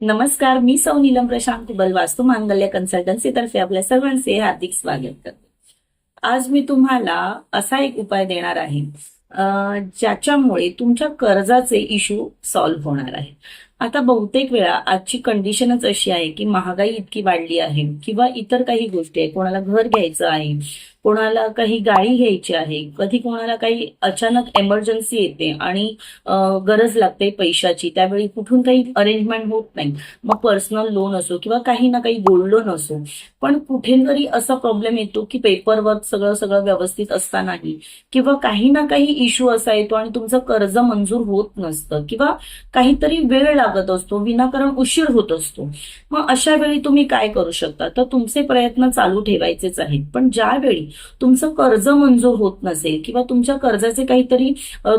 नमस्कार मी सौ नीलम प्रशांत कुबल वास्तू मांगल्य कन्सल्टन्सी तर्फे आपल्या सर्वांचे हार्दिक स्वागत करते. आज मी तुम्हाला असा एक उपाय देणार आहे ज्याच्यामुळे तुमच्या कर्जाचे इश्यू सॉल्व्ह होणार आहे आता बहुतेक वेळा आजची कंडिशनच अशी आहे की महागाई इतकी वाढली आहे किंवा इतर काही गोष्टी आहे कोणाला घर घ्यायचं आहे कोणाला काही गाडी घ्यायची आहे कधी कोणाला काही अचानक एमर्जन्सी येते आणि गरज लागते पैशाची त्यावेळी कुठून काही अरेंजमेंट होत नाही. मग पर्सनल लोन असो किंवा काही ना काही गोल्ड लोन असो पण कुठेतरी असा प्रॉब्लेम येतो की पेपर वर्क सगळं सगळं व्यवस्थित असतानाही किंवा काही ना काही इश्यू असा येतो आणि तुमचं कर्ज मंजूर होत नसतं किंवा काहीतरी वेळ लागत असतो विनाकारण उशीर होत असतो. मग अशा वेळी तुम्ही काय करू शकता? तर तुमचे प्रयत्न चालू ठेवायचेच आहेत. पण ज्यावेळी तुमचं कर्ज मंजूर होत नसेल किंवा तुमच्या कर्जाचे काहीतरी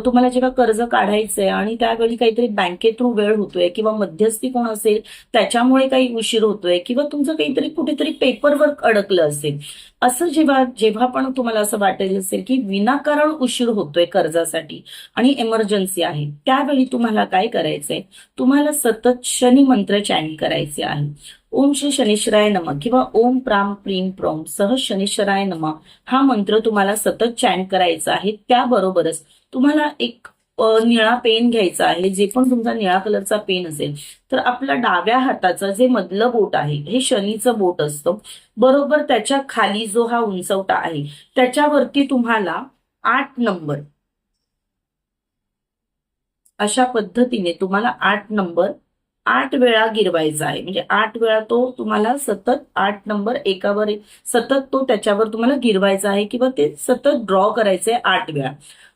तुम्हाला जेव्हा कर्ज काढायचंय आणि त्यावेळी काहीतरी बँके थ्रू वेळ होतोय किंवा मध्यस्थी कोण असेल त्याच्यामुळे काही उशीर होतोय किंवा तुमचं काहीतरी कुठेतरी पेपर वर्क अडकलं असेल असं जेव्हा जेव्हा पण तुम्हाला असं वाटेल असेल की विनाकारण उशीर होतोय कर्जासाठी आणि इमर्जन्सी आहे त्यावेळी तुम्हाला काय करायचंय? तुम्हाला सतत शनी मंत्र चॅन करायचे आहे. ओम श्री शनिश्वराय नम किंवा ओम प्राम प्रीम प्रोम सह शनिश्वराय नम. हा मंत्र तुम्हाला सतत चॅन करायचा आहे. त्याबरोबरच तुम्हाला एक निळा पेन घ्यायचा आहे जे पण तुमचा निळा कलरचा पेन असेल तर आपला डाव्या हाताचं जे मधलं बोट आहे हे शनीचं बोट असतं. बरोबर त्याच्याखाली जो हा उंचवटा आहे त्याच्यावरती तुम्हाला आठ नंबर अशा पद्धतीने तुम्हाला आठ नंबर आठ वेळा गिरवायचा आहे. म्हणजे आठ वेळा तो तुम्हाला सतत आठ नंबर एकावर सतत तो त्याच्यावर तुम्हाला गिरवायचा आहे किंवा ते सतत ड्रॉ करायचे आठ वेळा.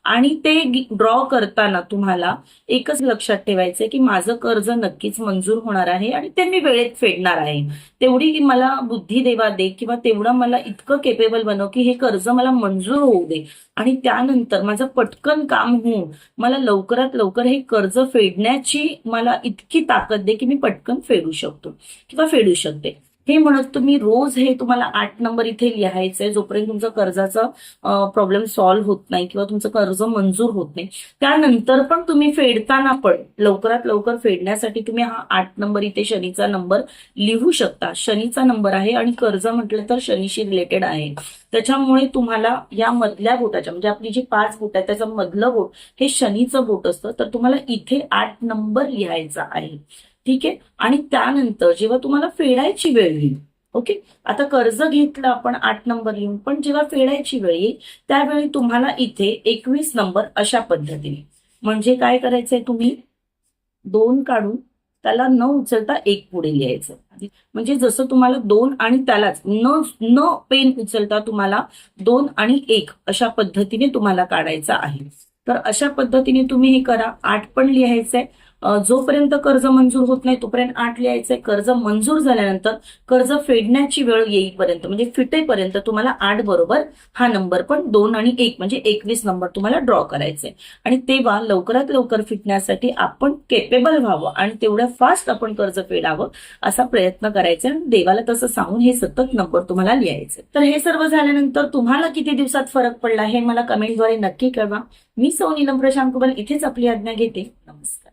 आणि ते ड्रॉ करताना तुम्हाला एकच लक्षात ठेवायचंय की माझं कर्ज नक्कीच मंजूर होणार आहे आणि ते मी वेळेत फेडणार आहे. तेवढी की मला बुद्धी देवा दे किंवा तेवढं मला इतकं केपेबल बनव की हे कर्ज मला मंजूर होऊ दे. आणि त्यानंतर माझं पटकन काम होऊन मला लवकरात लवकर हे कर्ज फेडण्याची मला इतकी ताकद दे की मी पटकन फेडू शकतो किंवा फेडू शकते. हे म्हणत तुम्ही रोज हे तुम्हाला आठ नंबर इथे लिहायचंय जोपर्यंत तुमचं कर्जाचा प्रॉब्लेम सॉल्व्ह होत नाही किंवा तुमचं कर्ज मंजूर होत नाही. त्यानंतर पण तुम्ही फेडताना पण लवकरात लवकर फेडण्यासाठी तुम्ही हा आठ नंबर इथे शनीचा नंबर लिहू शकता. शनीचा नंबर आहे आणि कर्ज म्हटलं तर शनीशी रिलेटेड आहे. त्याच्यामुळे तुम्हाला या मधल्या बोटाच्या म्हणजे आपली जी पाच बोट आहे त्याचं मधलं बोट हे शनीचं बोट असतं तर तुम्हाला इथे आठ नंबर लिहायचा आहे. ठीक आहे? आणि त्यानंतर जेव्हा तुम्हाला फेडायची वेळ येईल ओके? आता कर्ज घेतलं आपण आठ नंबर लिहून पण जेव्हा फेडायची वेळ येईल त्यावेळी तुम्हाला इथे एकवीस नंबर अशा पद्धतीने. म्हणजे काय करायचंय तुम्ही? दोन काढून त्याला न उचलता एक पुढे लिहायचं. म्हणजे जसं तुम्हाला दोन आणि त्यालाच न न पेन उचलता तुम्हाला दोन आणि एक अशा पद्धतीने तुम्हाला काढायचा आहे. तर अशा पद्धतीने तुम्ही हे करा. आठ पण लिहायचंय. जोपर्यंत कर्ज मंजूर होत नाही तोपर्यंत आठ लिहायचंय कर्ज मंजूर झाल्यानंतर कर्ज फेडण्याची वेळ येईपर्यंत म्हणजे फिटेपर्यंत तुम्हाला आठ बरोबर हा नंबर पण दोन आणि एक म्हणजे एकवीस नंबर तुम्हाला ड्रॉ करायचे. आणि तेव्हा लवकरात लवकर फिटण्यासाठी आपण केपेबल व्हावं आणि तेवढ्या फास्ट आपण कर्ज फेडावं असा प्रयत्न करायचा आणि देवाला तसं सांगून हे सतत नंबर तुम्हाला लिहायचे. तर हे सर्व झाल्यानंतर तुम्हाला किती दिवसात फरक पडला हे मला कमेंटद्वारे नक्की कळवा. मी सौ नीलम प्रशांत कुबल इथेच आपली आज्ञा घेते. नमस्कार.